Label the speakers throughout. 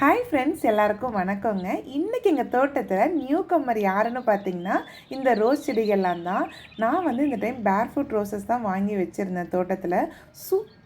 Speaker 1: Hi friends எல்லாருக்கும் வணக்கங்க. இன்றைக்கி எங்கள் தோட்டத்தில் நியூ கம்மர் யாருன்னு பார்த்தீங்கன்னா இந்த ரோஸ் செடிகள்லாம் தான். நான் வந்து இந்த டைம் பேர் ஃபுட் ரோசஸ் தான் வாங்கி வச்சுருந்தேன் தோட்டத்தில்.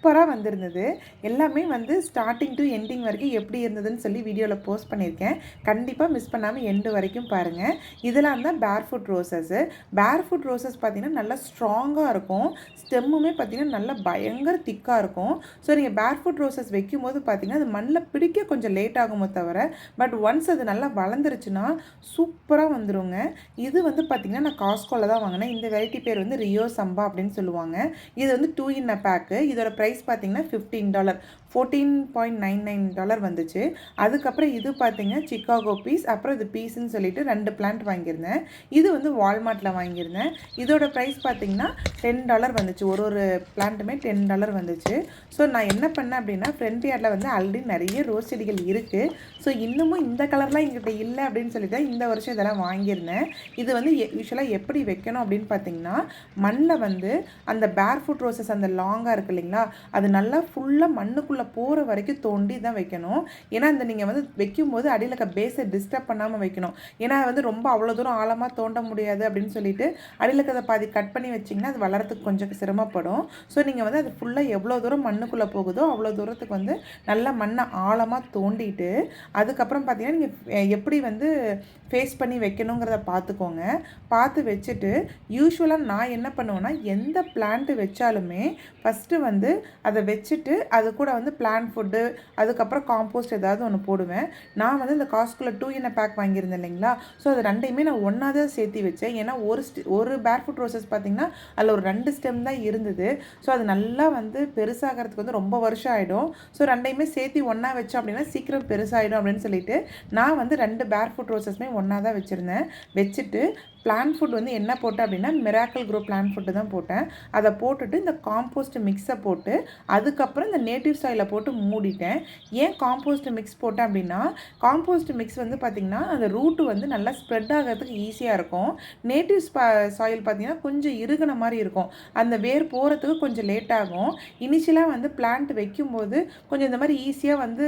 Speaker 1: சூப்பராக வந்திருந்தது. எல்லாமே வந்து ஸ்டார்டிங் டு எண்டிங் வரைக்கும் எப்படி இருந்ததுன்னு சொல்லி வீடியோவில் போஸ்ட் பண்ணியிருக்கேன். கண்டிப்பாக மிஸ் பண்ணாமல் எண்டு வரைக்கும் பாருங்கள் இதெல்லாம் தான் பேர் ஃபுட் ரோசஸ்ஸு பேர் ஃபுட் ரோசஸ் பார்த்திங்கன்னா நல்லா ஸ்ட்ராங்காக இருக்கும். ஸ்டெம்முமே பார்த்திங்கன்னா நல்லா பயங்கர திக்காக இருக்கும். ஸோ நீங்கள் பேர் ஃபுட் ரோசஸ் வைக்கும்போது பார்த்திங்கன்னா அது மண்ணில் பிடிக்க கொஞ்சம் லேட் ஆகுமோ தவிர பட் ஒன்ஸ் அது நல்லா வளர்ந்துருச்சுன்னா சூப்பராக வந்துருங்க. இது வந்து பார்த்திங்கன்னா நான் காஸ்கோவில் தான் வாங்கினேன். இந்த வெரைட்டி பேர் வந்து ரியோ சம்பா அப்படின்னு சொல்லுவாங்க. இது வந்து டூ இன் அ பேக்கு இதோட ப்ரைஸ் ப்ரைஸ் பார்த்தீங்கன்னா fifteen dollar fourteen point nine nine dollar வந்துச்சு. அதுக்கப்புறம் இது பார்த்தீங்கன்னா சிக்காகோ பீஸ் அப்புறம் இது பீஸ்ன்னு சொல்லிட்டு ரெண்டு பிளான்ட் வாங்கியிருந்தேன். இது வந்து வால்மார்ட்டில் வாங்கியிருந்தேன். இதோட ப்ரைஸ் பார்த்தீங்கன்னா டென் டாலர் வந்துச்சு. ஒரு ஒரு பிளான்ட்டுமே டென் டாலர் வந்துச்சு. ஸோ நான் என்ன பண்ணேன் அப்படின்னா ஃப்ரண்ட் யார்டில் வந்து ஆல்ரெடி நிறைய ரோஸ் செடிகள் இருக்குது ஸோ இன்னமும் இந்த கலர்லாம் எங்கிட்ட இல்லை அப்படின்னு சொல்லிட்டு தான் இந்த வருஷம் இதெல்லாம் வாங்கியிருந்தேன். இது வந்து யூஸ்வலாக எப்படி வைக்கணும் அப்படின்னு பார்த்தீங்கன்னா மண்ணில் வந்து அந்த பேர் ஃபுட் ரோசஸ் அந்த லாங்காக இருக்கு இல்லைங்களா அது நல்லா ஃபுல்லாக மண்ணுக்குள்ளே போகிற வரைக்கும் தோண்டி தான் வைக்கணும். ஏன்னா இந்த நீங்கள் வந்து வைக்கும்போது அடியில் இருக்க பேஸை டிஸ்டர்ப் பண்ணாமல் வைக்கணும். ஏன்னா வந்து ரொம்ப அவ்வளோ தூரம் ஆழமாக தோண்ட முடியாது அப்படின்னு சொல்லிட்டு அடியில் இருக்கிறத பாதி கட் பண்ணி வச்சிங்கன்னா அது வளரத்துக்கு கொஞ்சம் சிரமப்படும். ஸோ நீங்கள் வந்து அது ஃபுல்லாக எவ்வளோ தூரம் மண்ணுக்குள்ளே போகுதோ அவ்வளோ தூரத்துக்கு வந்து நல்லா மண்ணை ஆழமாக தோண்டிட்டு அதுக்கப்புறம் பார்த்தீங்கன்னா நீங்கள் எப்படி வந்து ஃபேஸ் பண்ணி வைக்கணுங்கிறத பார்த்துக்கோங்க பார்த்து வச்சுட்டு யூஸ்வலாக நான் என்ன பண்ணுவேன்னா எந்த பிளான்ட்டு வச்சாலுமே ஃபஸ்ட்டு வந்து அதை வச்சுட்டு அது கூட வந்து பிளான் ஃபுட்டு அதுக்கப்புறம் காம்போஸ்ட் ஏதாவது ஒன்று போடுவேன். நான் வந்து இந்த காஸ்குள்ள டூ இன் பேக் வாங்கியிருந்தேன் இல்லைங்களா? ஸோ அது ரெண்டையுமே நான் ஒன்றா தான் சேர்த்து வச்சேன். ஏன்னா ஒரு ஸ்டெ ஒரு பேர் ஃபுட் ரோசஸ் பார்த்திங்கன்னா அதில் ஒரு ரெண்டு ஸ்டெம் தான் இருந்தது. ஸோ அது நல்லா வந்து பெருசாகிறதுக்கு வந்து ரொம்ப வருஷம் ஆகிடும் ஸோ ரெண்டையுமே சேர்த்து ஒன்றா வச்சோம் அப்படின்னா சீக்கிரம் பெருசாகிடும் அப்படின்னு சொல்லிட்டு நான் வந்து ரெண்டு பேர் ஃபுட் ரோசஸ்மே ஒன்றா தான் வச்சுருந்தேன். வச்சுட்டு பிளான் ஃபுட் வந்து என்ன போட்டேன் அப்படின்னா மிராக்கல் குரோ பிளான் ஃபுட்டு தான் போட்டேன். அதை போட்டுட்டு இந்த காம்போஸ்ட் மிக்ஸை போட்டு அதுக்கப்புறம் இந்த நேட்டிவ் சாயிலை போட்டு மூடிட்டேன். ஏன் காம்போஸ்ட் மிக்ஸ் போட்டேன் அப்படின்னா காம்போஸ்ட் மிக்ஸ் வந்து பார்த்திங்கன்னா அந்த ரூட்டு வந்து நல்லா ஸ்ப்ரெட் ஆகிறதுக்கு ஈஸியாக இருக்கும். நேட்டிவ் சாயில் பார்த்திங்கன்னா கொஞ்சம் இறுகின மாதிரி இருக்கும். அந்த வேர் போகிறதுக்கு கொஞ்சம் லேட் ஆகும். இனிஷியலாக வந்து பிளான்ட் வைக்கும்போது கொஞ்சம் இந்த மாதிரி ஈஸியாக வந்து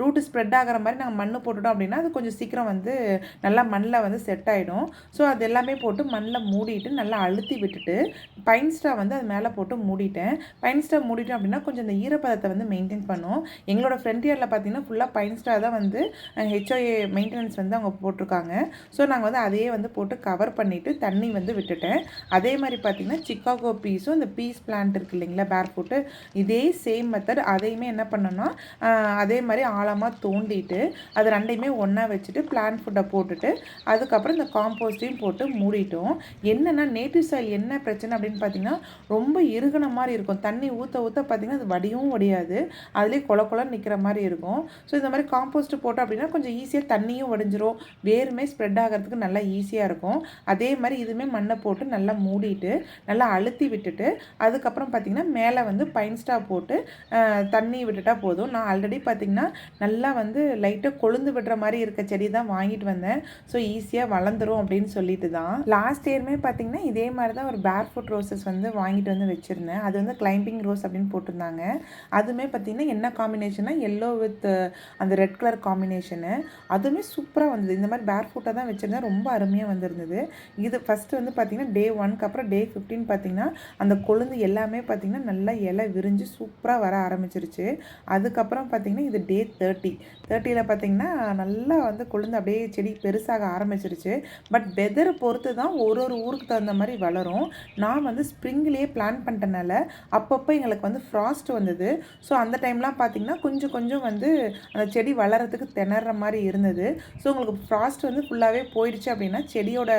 Speaker 1: ரூட்டு ஸ்ப்ரெட் ஆகிற மாதிரி நாங்கள் மண் போட்டுட்டோம் அப்படின்னா அது கொஞ்சம் சீக்கிரம் வந்து நல்லா மண்ணில் வந்து செட் ஆகிடும் ஸோ அது எல்லாமே போட்டு மண்ணில் மூடிட்டு நல்லா அழுத்தி விட்டுட்டு பைன் ஸ்டா வந்து அது மேலே போட்டு மூடிட்டேன். பைன் ஸ்டா மூடிட்டோம் அப்படின்னா கொஞ்சம் இந்த ஈரப்பதத்தை வந்து மெயின்டைன் பண்ணும். எங்களோட ஃப்ரண்ட் இயரில் பார்த்தீங்கன்னா ஃபுல்லாக பைன் ஸ்டா தான் வந்து ஹெச்ஓஏ மெயின்டெனன்ஸ் வந்து அவங்க போட்டிருக்காங்க. ஸோ நாங்கள் வந்து அதையே வந்து போட்டு கவர் பண்ணிவிட்டு தண்ணி வந்து விட்டுட்டேன். அதே மாதிரி பார்த்திங்கன்னா சிக்காகோ பீஸும் இந்த பீஸ் பிளான்ட் இருக்குது இல்லைங்களா பேர் போட்டு இதே சேம் மெத்தட் அதையுமே என்ன பண்ணோன்னா அதே மாதிரி ஆழமாக தோண்டிட்டு அது ரெண்டையுமே ஒன்றா வச்சுட்டு பிளான்ட் ஃபுட்டை போட்டுட்டு அதுக்கப்புறம் இந்த காம்போஸ்டையும் போட்டு மூடிட்டோம். என்னென்னா நேட்டிவ் சாயில் என்ன பிரச்சனை அப்படின்னு பார்த்தீங்கன்னா ரொம்ப இறுகின மாதிரி இருக்கும். தண்ணி ஊற்ற ஊற்ற பார்த்திங்கன்னா அது வடியும் வடியாது. அதுலேயே கொல கொலன்னு நிற்கிற மாதிரி இருக்கும். ஸோ இந்த மாதிரி காம்போஸ்ட் போட்டோம் அப்படின்னா கொஞ்சம் ஈஸியாக தண்ணியும் வடிஞ்சிரும். வேருமே ஸ்ப்ரெட் ஆகிறதுக்கு நல்லா ஈஸியாக இருக்கும். அதே மாதிரி இதுவுமே மண்ணை போட்டு நல்லா மூடிட்டு நல்லா அழுத்தி விட்டுட்டு அதுக்கப்புறம் பார்த்திங்கன்னா மேலே வந்து பைன் ஸ்டா போட்டு தண்ணி விட்டுட்டா போதும். நான் ஆல்ரெடி பார்த்திங்கன்னா நல்லா வந்து லைட்டாக கொழுந்து விடுற மாதிரி இருக்க செடி தான் வாங்கிட்டு வந்தேன். ஸோ ஈஸியாக வளர்ந்துரும் அப்படின்னு சொல்லிட்டு தான். லாஸ்ட் இயருமே பார்த்தீங்கன்னா இதே மாதிரி தான் ஒரு பேர் ஃபுட் ரோசஸ் வந்து வாங்கிட்டு வந்து வச்சுருந்தேன். அது வந்து கிளைம்பிங் ரோஸ் அப்படின்னு போட்டிருந்தாங்க. அதுவுமே பார்த்திங்கன்னா என்ன காம்பினேஷன்னா எல்லோ வித் அந்த ரெட் கலர் காம்பினேஷனு அதுவுமே சூப்பராக வந்தது. இந்த மாதிரி பேர் ஃபுட்டாக தான் வச்சுருந்தேன். ரொம்ப அருமையாக வந்திருந்தது. இது ஃபஸ்ட்டு வந்து பார்த்திங்கன்னா டே ஒன்க்கு அப்புறம் டே ஃபிஃப்டின் பார்த்திங்கன்னா அந்த கொழுந்து எல்லாமே பார்த்திங்கன்னா நல்லா இலை விரிஞ்சு சூப்பராக வர ஆரம்பிச்சிருச்சு. அதுக்கப்புறம் பார்த்திங்கன்னா இது டே தேர்ட்டி தேர்ட்டியில் பார்த்திங்கன்னா நல்லா வந்து கொழுந்து அப்படியே செடி பெருசாக ஆரம்பிச்சிருச்சு. பட் வெதர் பொறுத்து தான் ஒரு ஒரு ஊருக்கு தகுந்த மாதிரி வளரும். நான் வந்து ஸ்ப்ரிங்லேயே பிளான் பண்ணிட்டனால அப்பப்போ எங்களுக்கு வந்து ஃப்ராஸ்ட் வந்தது. ஸோ அந்த டைம்லாம் பார்த்திங்கன்னா கொஞ்சம் கொஞ்சம் வந்து அந்த செடி வளரத்துக்கு திணற மாதிரி இருந்தது. ஸோ உங்களுக்கு ஃப்ராஸ்ட் வந்து ஃபுல்லாகவே போயிடுச்சு அப்படின்னா செடியோட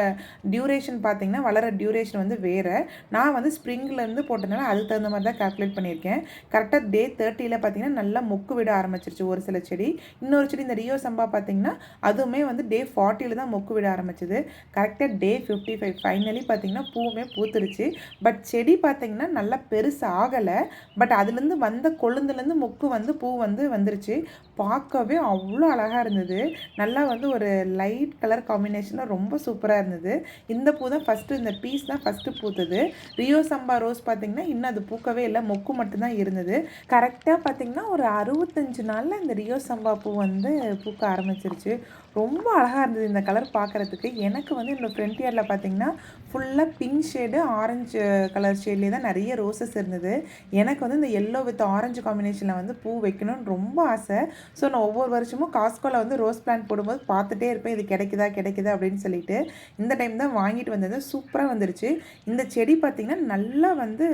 Speaker 1: டியூரேஷன் பார்த்திங்கன்னா வளர டியூரேஷன் வந்து வேறு. நான் வந்து ஸ்ப்ரிங்லேருந்து போட்டதுனால அதுக்கு தகுந்த மாதிரி தான் கால்குலேட் பண்ணியிருக்கேன். கரெக்டாக டே தேர்ட்டியில் பார்த்திங்கன்னா நல்லா மொக்கு விட ஆரம்பிச்சிருச்சு ஒரு சில செடி. இன்னொரு செடி இந்த ரியோ சம்பா பார்த்திங்கன்னா அதுவுமே வந்து டே ஃபார்ட்டியில் தான் மொக்கு விட ஆரம்பிச்சது. கரெக்டாக கரெக்டாக டே ஃபிஃப்டி ஃபைவ் ஃபைனலி பார்த்தீங்கன்னா பூவுமே பூத்துருச்சு பட் செடி பார்த்திங்கன்னா நல்லா பெருசு ஆகலை. பட் அதுலேருந்து வந்த கொழுந்துலேருந்து முக்கு வந்து பூ வந்து வந்துருச்சு. பார்க்கவே அவ்வளோ அழகாக இருந்தது. நல்லா வந்து ஒரு லைட் கலர் காம்பினேஷனில் ரொம்ப சூப்பராக இருந்தது. இந்த பூ தான் ஃபஸ்ட்டு இந்த பீஸ் தான் ஃபஸ்ட்டு பூத்தது. ரியோ சம்பா ரோஸ் பார்த்திங்கன்னா இன்னும் அது பூக்கவே இல்லை. மொக்கு மட்டும்தான் இருந்தது. கரெக்டாக பார்த்திங்கன்னா ஒரு அறுபத்தஞ்சு நாளில் இந்த ரியோ சம்பா பூ வந்து பூக்க ஆரம்பிச்சிருச்சு. ரொம்ப அழகாக இருந்தது இந்த கலர் பார்க்குறதுக்கு. எனக்கு வந்து என்னோடய ஃப்ரண்ட் இயரில் பார்த்தீங்கன்னா ஃபுல்லாக பிங்க் ஷேடு ஆரஞ்சு கலர் ஷேட்லேயே தான் நிறைய ரோசஸ் இருந்தது. எனக்கு வந்து இந்த எல்லோ வித் ஆரஞ்சு காம்பினேஷனில் வந்து பூ வைக்கணும்னு ரொம்ப ஆசை. ஸோ நான் ஒவ்வொரு வருஷமும் காஸ்கோவில் வந்து ரோஸ் பிளான்ட் போடும்போது பார்த்துட்டே இருப்பேன். இது கிடைக்குதா கிடைக்குதா அப்படின்னு சொல்லிட்டு. இந்த டைம் தான் வாங்கிட்டு வந்தது. சூப்பராக வந்துருச்சு. இந்த செடி பார்த்திங்கன்னா நல்லா வந்து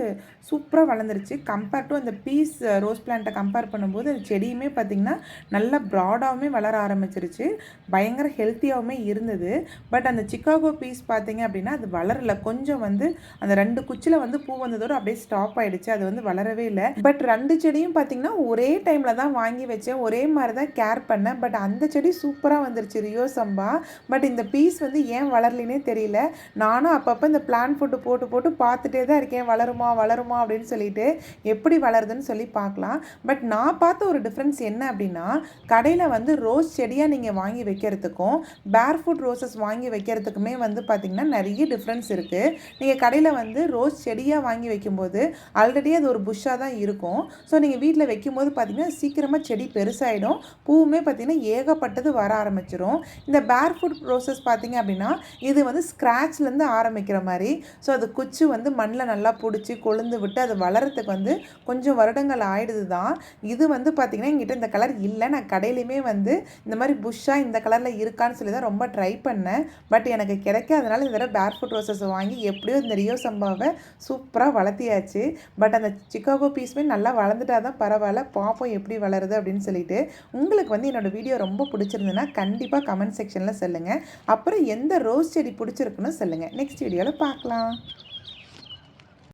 Speaker 1: சூப்பராக வளர்ந்துருச்சு. கம்பேர் டு அந்த பீஸ் ரோஸ் பிளான்ட்டை கம்பேர் பண்ணும்போது அந்த செடியுமே பார்த்திங்கன்னா நல்லா ப்ராடாகவுமே வளர ஆரம்பிச்சிருச்சு. பயங்கர ஹெல்த்தியாகவுமே இருந்தது. பட் அந்த சிக்காகோ பீஸ் பார்த்தீங்க அப்படின்னா அது வளரல. கொஞ்சம் வந்து அந்த ரெண்டு குச்சியில் வந்து பூ வந்ததோடு அப்படியே ஸ்டாப் ஆகிடுச்சு அது வந்து வளரவே இல்லை. பட் ரெண்டு செடியும் பார்த்தீங்கன்னா ஒரே டைமில் தான் வாங்கி வச்சேன். ஒரே மாதிரி தான் கேர் பண்ணேன். பட் அந்த செடி சூப்பராக வந்துருச்சு ரியோ சம்பா. பட் இந்த பீஸ் வந்து ஏன் வளரலினே தெரியல. நானும் அப்பப்போ இந்த பிளான் ஃபுட்டு போட்டு போட்டு பார்த்துட்டே தான் இருக்கேன். வளருமா வளருமா அப்படின்னு சொல்லிட்டு எப்படி வளருதுன்னு சொல்லி பார்க்கலாம். பட் நான் பார்த்த ஒரு டிஃப்ரென்ஸ் என்ன அப்படின்னா கடையில் வந்து ரோஸ் செடியாக நீங்கள் வாங்கி வைக்கிறதுக்கும் பேர் ஃபுட் ரோசஸ் வாங்கி வைக்கிறதுக்குமே வந்து பார்த்திங்கன்னா நிறைய டிஃப்ரென்ஸ் இருக்குது நீங்கள் கடையில் வந்து ரோஸ் செடியாக வாங்கி வைக்கும்போது ஆல்ரெடி அது ஒரு புஷ்ஷாக தான் இருக்கும். ஸோ நீங்கள் வீட்டில் வைக்கும்போது பார்த்திங்கன்னா சீக்கிரமாக செடி பெருசாகிடும் பூவுமே பார்த்திங்கன்னா ஏகப்பட்டது வர ஆரம்பிச்சிடும் இந்த பேர் ஃபுட் ரோசஸ் பார்த்திங்க அப்படின்னா இது வந்து ஸ்க்ராட்ச்லேருந்து ஆரம்பிக்கிற மாதிரி. ஸோ அது குச்சி வந்து மண்ணில் நல்லா பிடிச்சி கொழுந்து விட்டு அது வளரத்துக்கு வந்து கொஞ்சம் வருடங்கள் ஆயிடுது தான் இது வந்து பார்த்திங்கன்னா எங்கிட்ட இந்த கலர் இல்லை. நான் கடையிலையுமே வந்து இந்த மாதிரி புஷ்ஷாக இந்த கலரில் இருக்கான்னு சொல்லி தான் ரொம்ப ட்ரை பண்ணேன். பட் எனக்கு கிடைக்காதனால இந்த தடவை பேர் ஃபுட் ரோசஸ் வாங்கி எப்படியோ இந்த ரியோ சம்பாவை சூப்பராக வளர்த்தியாச்சு. பட் அந்த சிக்காகோ பீஸுமே நல்லா வளர்ந்துட்டா தான் பரவாயில்ல பாப்போம் எப்படி வளருது அப்படின்னு சொல்லிட்டு உங்களுக்கு வந்து என்னோடய வீடியோ ரொம்ப பிடிச்சிருந்துன்னா கண்டிப்பாக கமெண்ட் செக்ஷனில் சொல்லுங்கள் அப்புறம் எந்த ரோஸ் செடி பிடிச்சிருக்குன்னு சொல்லுங்கள் நெக்ஸ்ட் வீடியோவில் பார்க்கலாம்.